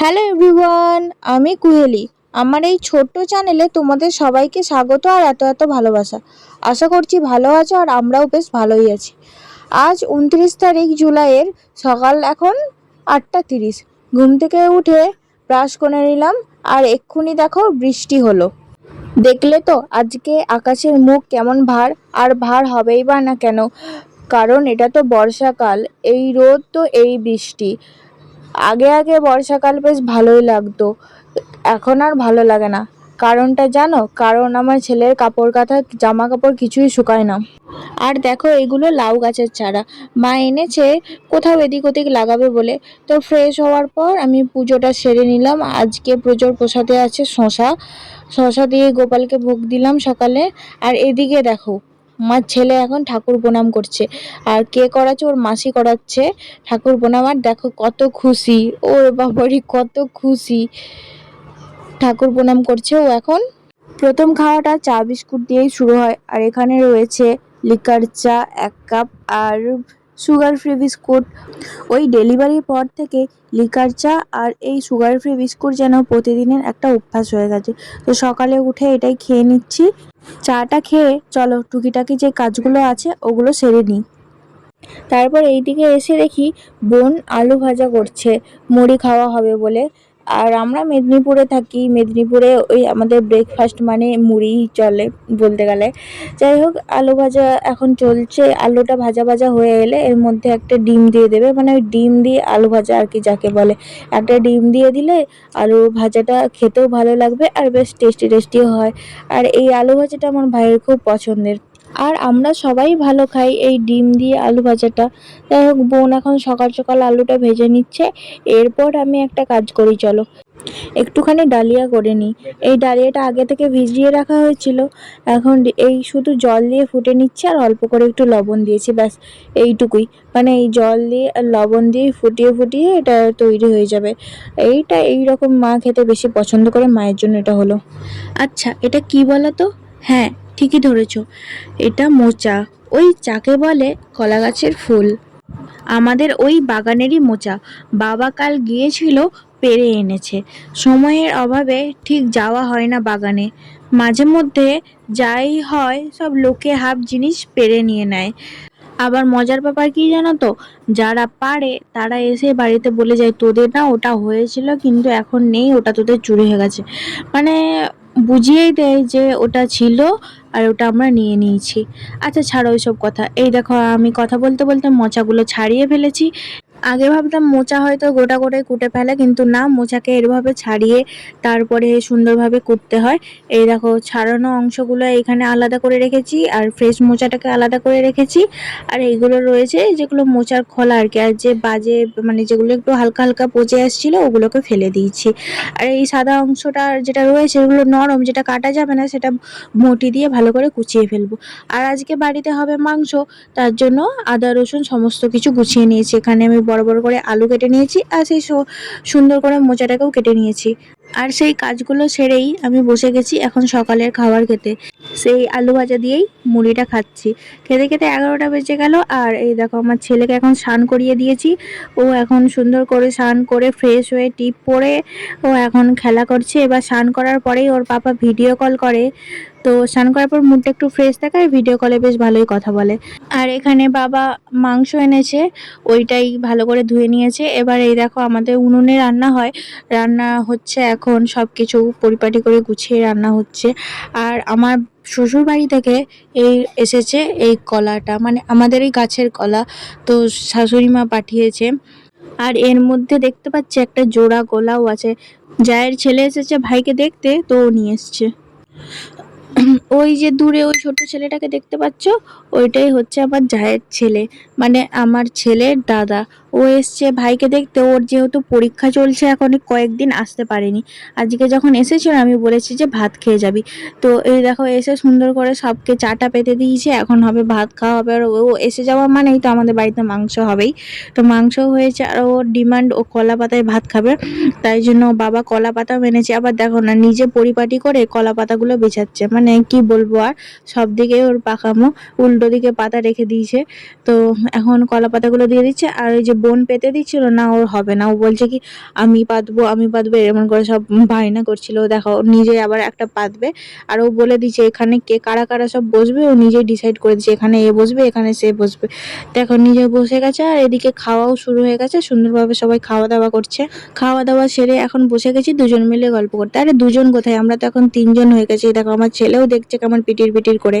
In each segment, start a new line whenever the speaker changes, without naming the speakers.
Hello everyone আমি কুহেলি। আমার এই ছোট্ট চ্যানেলে তোমাদের সবাইকে স্বাগত আর এত এত ভালোবাসা। আশা করছি ভালো আছো আর আমরাও বেশ ভালোই আছি। আজ উনত্রিশ তারিখ জুলাইয়ের সকাল এখন আটটা তিরিশ। ঘুম থেকে উঠে ব্রাশ করে নিলাম আর এক্ষুনি দেখো বৃষ্টি হলো। দেখলে তো আজকে আকাশের মুখ কেমন ভার, আর ভার হবেই বা না কেন? কারণ এটা তো বর্ষাকাল, এই রোদ তো এই বৃষ্টি। আগে আগে বর্ষাকাল বেশ ভালোই লাগতো। এখন আর ভালো লাগে না। কারণটা জানো? কারণ আমার ছেলের কাপড় কাঁথা, জামা কাপড় কিছুই শুকায় না। আর দেখো, এগুলো লাউ গাছের চারা। মা এনেছে, কোথাও এদিক ওদিক লাগাবে বলে। তো ফ্রেশ হওয়ার পর আমি পুজোটা সেরে নিলাম। আজকে পুজোর প্রসাদে আছে শশা শশা দিয়ে গোপালকে ভোগ দিলাম সকালে। আর এদিকে দেখো আমার ছেলে এখন ঠাকুর প্রণাম করছে। আর কে করাচ্ছে? ওর মাসি করাচ্ছে। ঠাকুর প্রণাম, আর দেখো কত খুশি। ওর বাবারই কত খুশি। ঠাকুর প্রণাম করছে ও এখন। প্রথম খাওয়াটা চা বিস্কুট দিয়েই শুরু হয়। আর এখানে রয়েছে লিকার চা, এক কাপ, আর সুগার ফ্রি বিস্কুট। ওই ডেলিভারির পর থেকে লিকার চা আর এই সুগার ফ্রি বিস্কুট যেন প্রতিদিনের একটা অভ্যাস হয়ে গেছে। তো সকালে উঠে এটাই খেয়ে নিচ্ছি। চাটা খেয়ে চলো টুকিটাকি যে কাজগুলো আছে ওগুলো সেরে নিই। তারপর এইদিকে এসে দেখি বোন আলু ভাজা করছে। মুড়ি খাওয়া হবে বলে। আর আমরা মেদিনীপুরে থাকি। মেদিনীপুরে ওই আমাদের ব্রেকফাস্ট মানে মুড়ি চলে বলতে গেলে। যাই হোক, আলু ভাজা এখন চলছে। আলুটা ভাজা ভাজা হয়ে এলে এর মধ্যে একটা ডিম দিয়ে দেবে। মানে ওই ডিম দিয়ে আলু ভাজা আর কি যাকে বলে। একটা ডিম দিয়ে দিলে আলু ভাজাটা খেতেও ভালো লাগবে আর বেশ টেস্টি টেস্টিও হয়। আর এই আলু ভাজাটা আমার ভাইয়ের খুব পছন্দের। আর আমরা সবাই ভালো খাই। এই ডিম দিয়ে আলু ভাজাটা। যাই হোক, বোন এখন সকাল সকাল আলুটা ভেজে নিচ্ছে। এরপর আমি একটা কাজ করি, চলো। একটুখানি ডালিয়া করে নিই। এই ডালিয়াটা আগে থেকে ভিজিয়ে রাখা হয়েছিল। এখন এই শুধু জল দিয়ে ফুটে নিচ্ছে আর অল্প করে একটু লবণ দিয়েছি, ব্যাস, এইটুকুই। মানে এই জল দিয়ে আর লবণ দিয়ে ফুটিয়ে ফুটিয়ে এটা তৈরি হয়ে যাবে। এইটা এই রকম মা খেতে বেশি পছন্দ করে, মায়ের জন্য এটা হলো। আচ্ছা এটা কি বলো তো হ্যাঁ ঠিকই ধরেছ। এটা মোচা। ওই চাকে বলে কলা গাছের ফুল। আমাদের ওই বাগানেরই মোচা। বাবা কাল গিয়েছিল, পেরে এনেছে। সময়ের অভাবে ঠিক যাওয়া হয় না বাগানে। মাঝে মধ্যে যাই হয়, সব লোকে হাফ জিনিস পেরে নিয়ে নেয়। আবার মজার ব্যাপার কি জানো তো? যারা পারে, তারা এসে বাড়িতে বলে যায়, তোদের না ওটা হয়েছিল, কিন্তু এখন নেই, ওটা তোদের চুরি হয়ে গেছে। মানে বুঝিয়েই দেয় যে ওটা ছিল আর ওটা আমরা নিয়ে নিয়েছি। আচ্ছা ছাড়ো ওইসব কথা। এই দেখো আমি কথা বলতে বলতে মোচাগুলো ছাড়িয়ে ফেলেছি। আগে ভাবতাম মোচা হয়তো গোটা গোটাই কুটে ফেলে, কিন্তু না, মোচাকে এরভাবে ছাড়িয়ে তারপরে সুন্দরভাবে কুটতে হয়। এই দেখো, ছাড়ানো অংশগুলো এখানে আলাদা করে রেখেছি আর ফ্রেশ মোচাটাকে আলাদা করে রেখেছি। আর এইগুলো রয়েছে যেগুলো মোচার খোলা আর কি, আর যে বাজে মানে যেগুলো একটু হালকা হালকা পচে আসছিল, ওগুলোকে ফেলে দিয়েছি। আর এই সাদা অংশটা যেটা রয়েছে, এগুলো নরম, যেটা কাটা যাবে না, সেটা মটি দিয়ে ভালো করে কুচিয়ে ফেলব। আর আজকে বাড়িতে হবে মাংস, তার জন্য আদা, রসুন, সমস্ত কিছু গুছিয়ে নিয়েছি। এখানে আমি বড় বড় করে আলু কেটে নিয়েছি আর সেই সুন্দর করে মোচাটাকেও কেটে নিয়েছি। আর সেই কাজগুলো সেরেই আমি বসে গেছি এখন সকালের খাবার খেতে। সেই আলু ভাজা দিয়েই মুড়িটা খাচ্ছি। খেতে খেতে এগারোটা বেজে গেল আর এই দেখো আমার ছেলেকে এখন স্নান করিয়ে দিয়েছি। ও এখন সুন্দর করে স্নান করে ফ্রেশ হয়ে টিপ পরে ও এখন খেলা করছে। এবার স্নান করার পরেই ওর পাপা ভিডিও কল করে। তো স্নান করার পর মুডটা একটু ফ্রেশ থাকে আর ভিডিও কলে বেশ ভালোই কথা বলে। আর এখানে বাবা মাংস এনেছে, ওইটাই ভালো করে ধুয়ে নিয়েছে। এবার এই দেখো আমাদের উনুনে রান্না হয়। রান্না হচ্ছে এখন সব কিছু পরিপাটি করে গুছিয়ে রান্না হচ্ছে। আর আমার শ্বশুর বাড়ি থেকে এই এসেছে এই কলাটা মানে আমাদের এই গাছের কলা, তো শাশুড়ি মা পাঠিয়েছে। আর এর মধ্যে দেখতে পাচ্ছি একটা জোড়া গোলাও আছে। জায়ের ছেলে এসেছে ভাইকে দেখতে, তো নিয়ে এসছে। ওই যে দূরে ওই ছোট ছেলেটাকে দেখতে পাচ্ছ? ওইটাই হচ্ছে আমার জায়ের ছেলে। মানে আমার ছেলের দাদা। ও এসছে ভাইকে দেখতে, ওর যেহেতু পরীক্ষা চলছে, এখন কয়েকদিন আসতে পারেনি। আজকে যখন এসেছিল, আমি বলেছি যে ভাত খেয়ে যাবি। তো এই দেখো, এসে সুন্দর করে সবকে চাটা পেতে দিয়েছে, এখন হবে ভাত খাওয়া হবে। আর ও এসে যাওয়া মানেই তো আমাদের বাড়িতে মাংস হবেই। তো মাংস হয়েছে, আর ওর ডিমান্ড ও কলা পাতায় ভাত খাবে। তাই জন্য বাবা কলা পাতা মেনেছে আবার দেখো না, নিজে পরিপাটি করে কলা পাতাগুলো বেছাচ্ছে। মানে কি বলব আর, সব দিকে ওর পাকামো, উল্টো দিকে পাতা রেখে দিয়েছে। তো এখন কলা পাতাগুলো দিয়ে দিচ্ছে। আর ওই যে বোন পেতে দিচ্ছিল, না ওর হবে না। ও বলছে কি, আমি পাতবো আমি পাতবো এমন করে সব বায়না করছিল। দেখো নিজে আবার একটা পাতবে, আর ও বলে দিচ্ছে, এখানে কে, কারা কারা সব বসবে? ও নিজেই ডিসাইড করে দিচ্ছে, এখানে এ বসবে, এখানে সে বসবে। দেখো, নিজে বসে গেছে, আর এদিকে খাওয়াও শুরু হয়ে গেছে। সুন্দরভাবে সবাই খাওয়া দাওয়া করছে। খাওয়া দাওয়া সেরে এখন বসে গেছি দুজন মিলে গল্প করতে। আরে, দুজন কোথায়? আমরা তো এখন তিনজন হয়ে গেছি। দেখো, আমার ছেলেও দেখছে কেমন পিটির পিটির করে।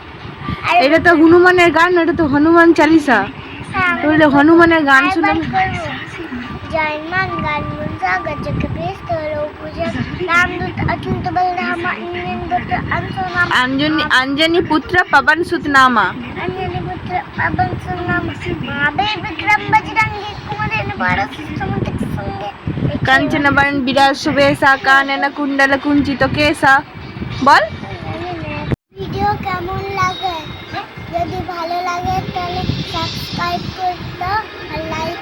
এটা তো হনুমানের গান এটা তো হনুমান চালিসা। তাহলে হনুমানের গান শুনে জয়মান পুত্র পবন বিরাজ শুভেশা কানন কুঞ্চিত কেশা বল।
ভিডিও কেমন লাগে? যদি ভালো লাগে তাহলে সাবস্ক্রাইব করতে আর লাইক